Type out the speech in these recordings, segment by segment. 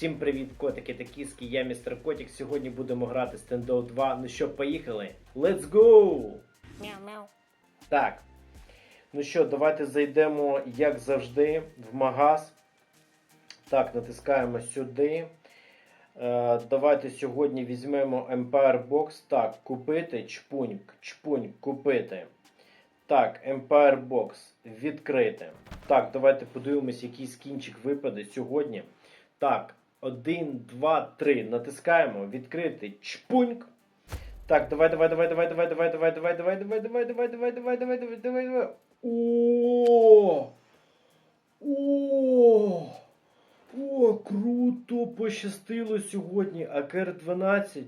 Всім привіт, котики та кіски, я містер Котик. Сьогодні будемо грати Standout 2. Ну що, поїхали? Let's go! Мяу-мяу. Так. Ну що, давайте зайдемо, як завжди, в магаз. Так, натискаємо сюди. Е, давайте сьогодні візьмемо Empire Box. Так, купити. Чпуньк, чпуньк, купити. Так, Empire Box. Відкрити. Так, давайте подивимось, який скінчик випаде сьогодні. Так, 1, 2, 3. Натискаємо. Відкрити. Чпуньк. Так, давай, давай, давай, давай, давай, давай, давай, давай, давай, давай, давай, давай, давай, давай, давай, давай, давай, давай. О! О! О, круто! Пощастило сьогодні. АКР 12.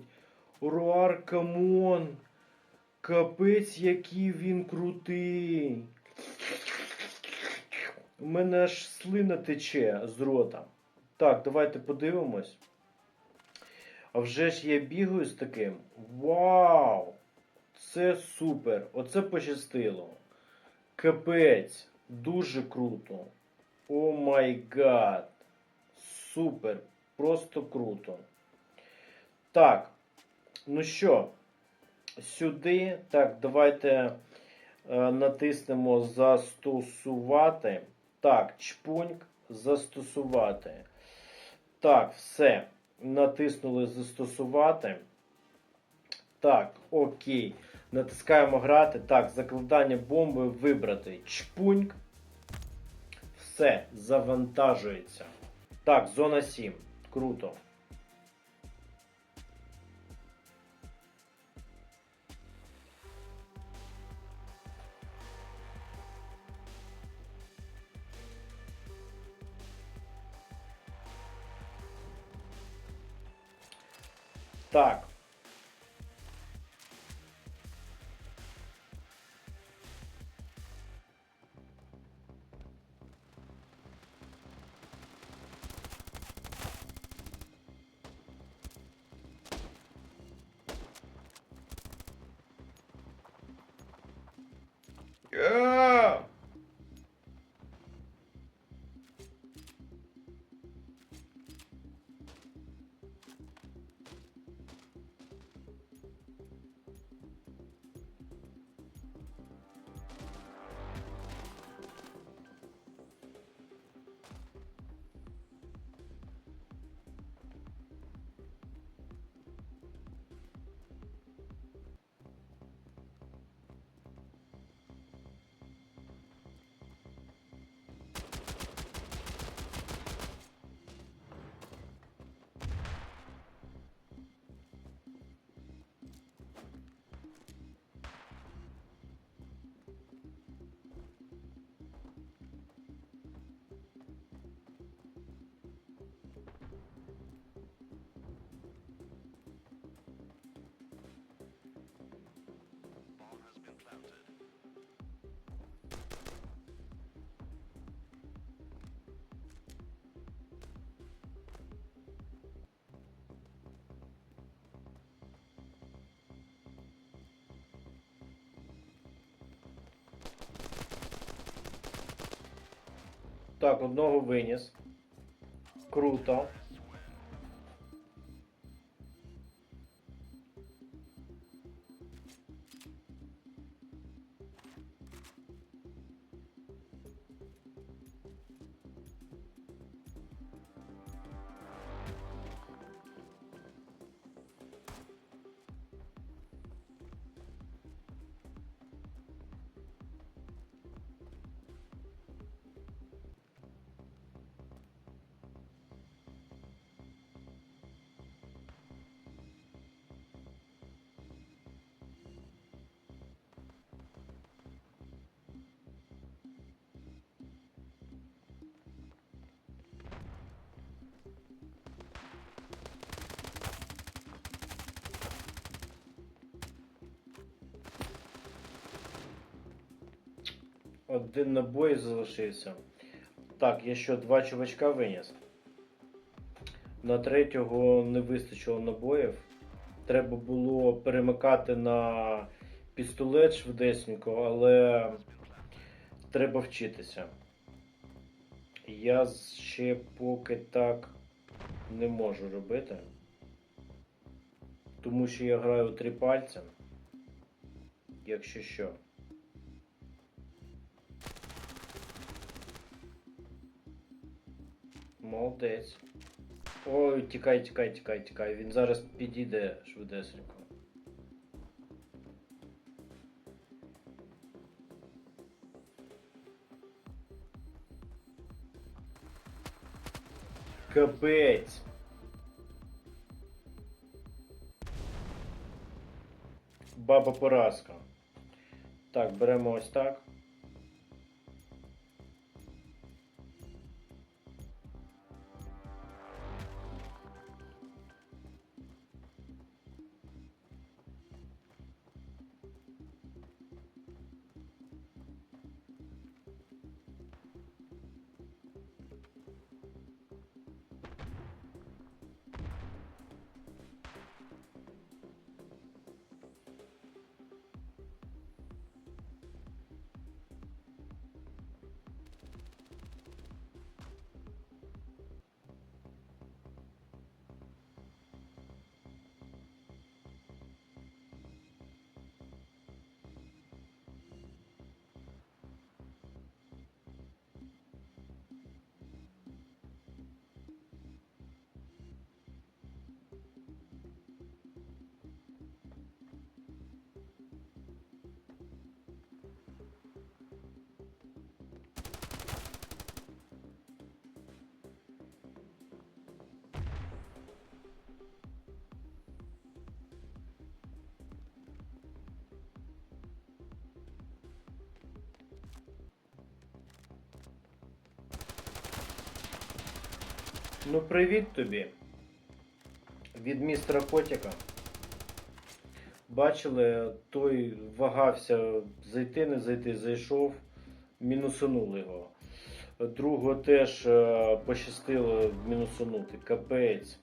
Руар Камон. Капець, який він крутий. У мене аж слина тече з рота. Так, давайте подивимось. А вже ж я бігаю з таким. Вау! Це супер! Оце пощастило. Капець! Дуже круто. О май гад! Супер! Просто круто. Так. Ну що, сюди. Так, давайте е, натиснемо застосувати. Так, чпуньк, застосувати. Так, все. Натиснули застосувати. Так, окей. Натискаємо грати. Так, закладання бомби вибрати. Чпуньк. Все, завантажується. Так, зона 7. Круто. Так. Так, одного виніс. Круто. Один набой залишився. Так, я що, два чувачка виніс. На третього не вистачило набоїв. Треба було перемикати на пістолет швидесенько, але треба вчитися. Я ще поки так не можу робити. Тому що я граю три пальця. Якщо що. Молодець. Ой, тікай, тікай, тікай, тікай. Він зараз підійде швидесенько. Капець. Баба поразка. Так, беремо ось так. Ну, привіт тобі. Від містера Котіка. Бачили, той вагався зайти, не зайти, зайшов, мінусунули його. Другого теж е, пощастило мінусунути. Капець.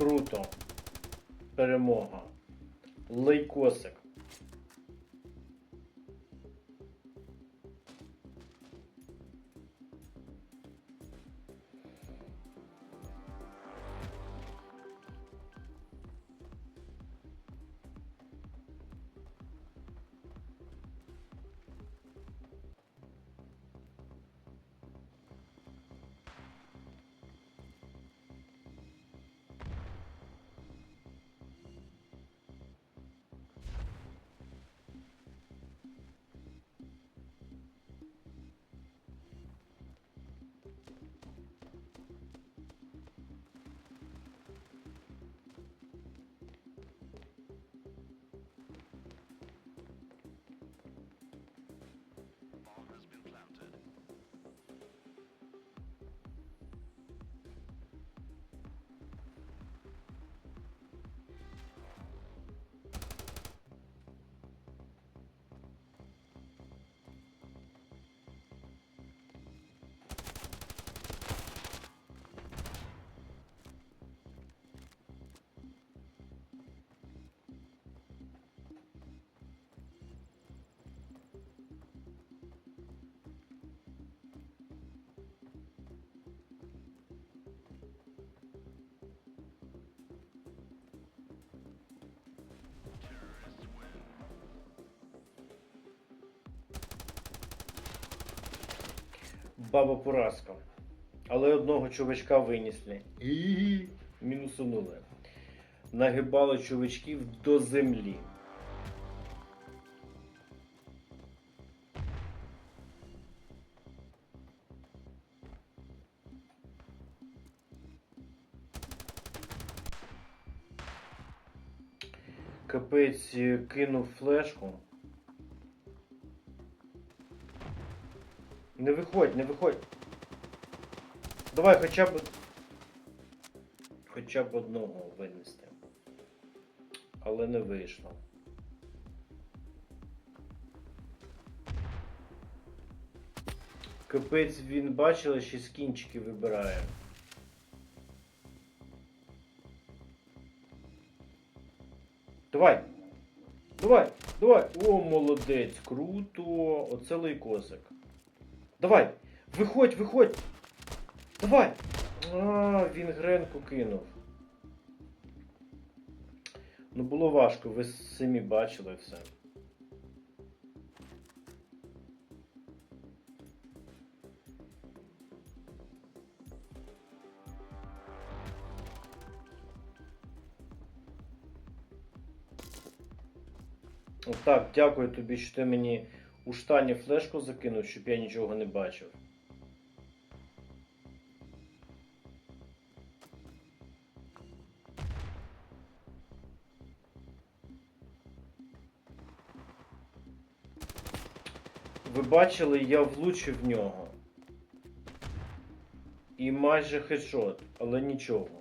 Круто. Перемога. Лейкосик. Баба поразка. Але одного чувачка винесли. І мінусунули. Нагибали чувачків до землі. Капець е, кинув флешку. Не виходь, не виходь. Давай хоча б. Хоча б одного винести. Але не вийшло. Капець він бачила, ще скінчики вибирає. Давай! Давай! Давай! О, молодець! Круто! Оце лейкосик. Давай! Виходь, виходь! Давай! А, він гренку кинув. Ну було важко, ви самі бачили все. Так, дякую тобі, що ти мені у штані флешку закинув, щоб я нічого не бачив. Ви бачили, я влучив в нього. І майже хедшот, але нічого.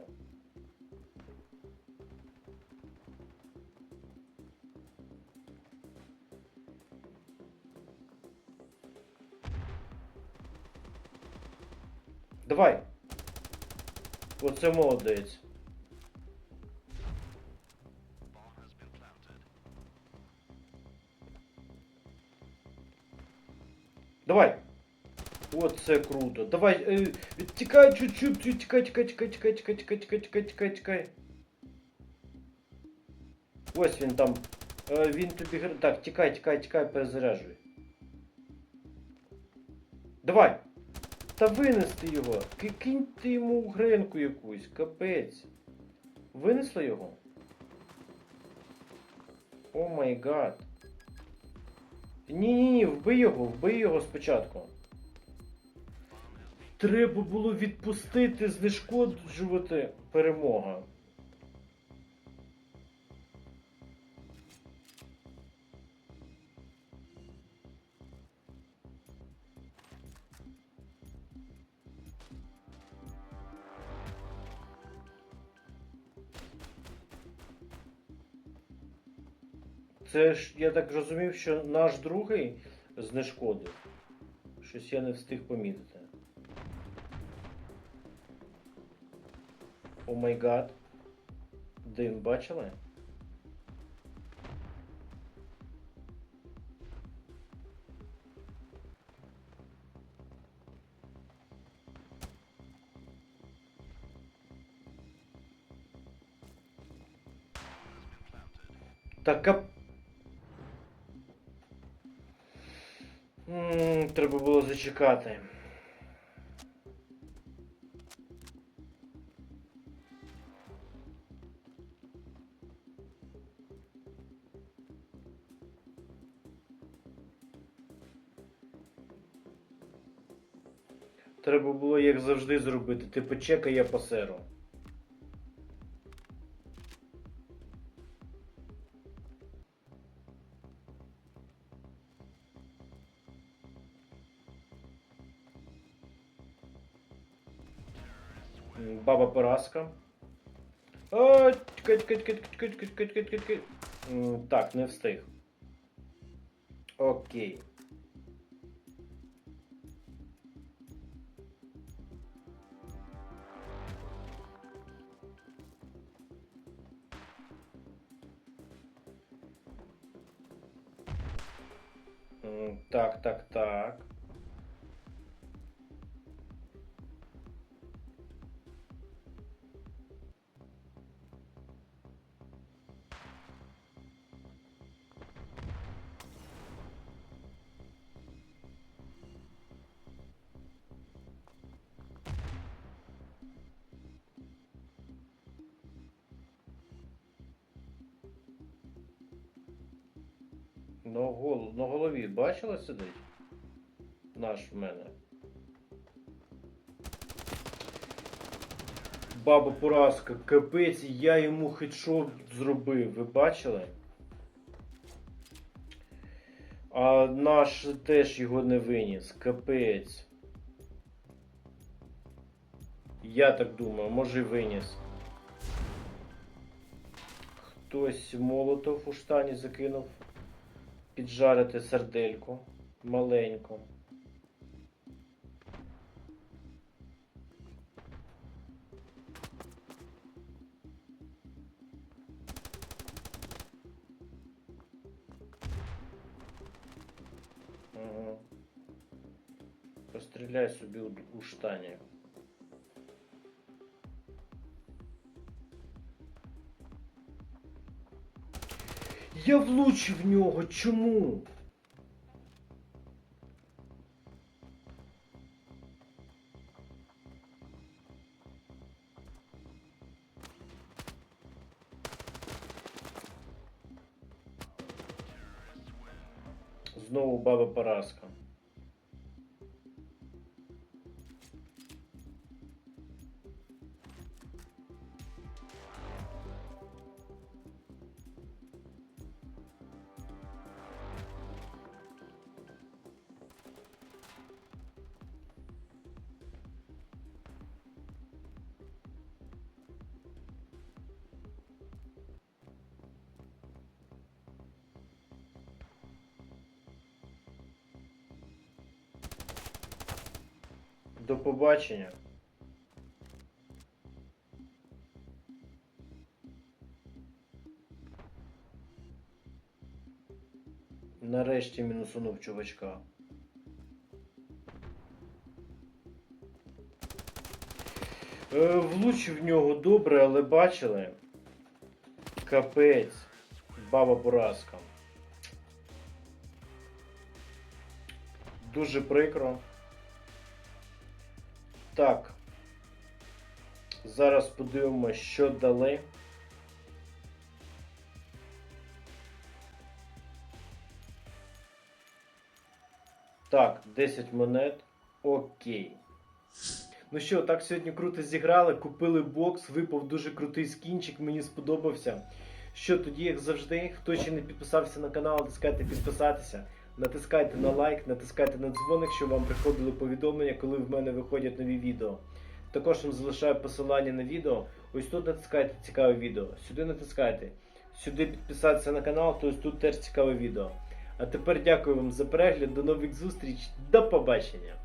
Оце молодець. Давай. Оце круто. Давай, е, тікай чуть-чуть, чуть, тікай, тікай, тікай, тікай, тікай, тікай, тікай, тікай, тікай, тікай. Ось він там. Е, він тобі гр- Так, тікай, тікай, тікай, перезаряджуй. Давай. Та винести його. Киньте йому гренку якусь, капець. Винесли його? О май гад. Ні-ні-ні, вбий його, вбий його спочатку. Треба було відпустити, знешкоджувати перемога. Це ж, я так розумів, що наш другий знешкодив. Щось я не встиг помітити. О май гад. Дим бачили? Так кап... Треба було зачекати. Треба було, як завжди, зробити. Ти почекай, я посеру. ласка. О, тька, тька, тька, тька, тька, тька, тька. Так, не встиг. Окей. Так, так, так. На, гол... на голові бачила сидить? Наш в мене. Баба поразка, капець, я йому хедшот зробив, ви бачили? А наш теж його не виніс, капець. Я так думаю, може виніс. Хтось молотов у штані закинув піджарити сардельку маленьку. Постріляй собі у штані. Я влучив в нього. Чому? Знову баба поразка. До побачення. Нарешті мінусунув чувачка. Е, влучив в нього добре, але бачили. Капець. Баба поразка. Дуже прикро. Так. Зараз подивимося, що дали. Так, 10 монет. Окей. Ну що, так сьогодні круто зіграли, купили бокс, випав дуже крутий скінчик, мені сподобався. Що тоді, як завжди, хто ще не підписався на канал, натискайте підписатися. Натискайте на лайк, натискайте на дзвоник, щоб вам приходили повідомлення, коли в мене виходять нові відео. Також вам залишаю посилання на відео. Ось тут натискайте цікаве відео. Сюди натискайте. Сюди підписатися на канал, то ось тут теж цікаве відео. А тепер дякую вам за перегляд, до нових зустріч, до побачення!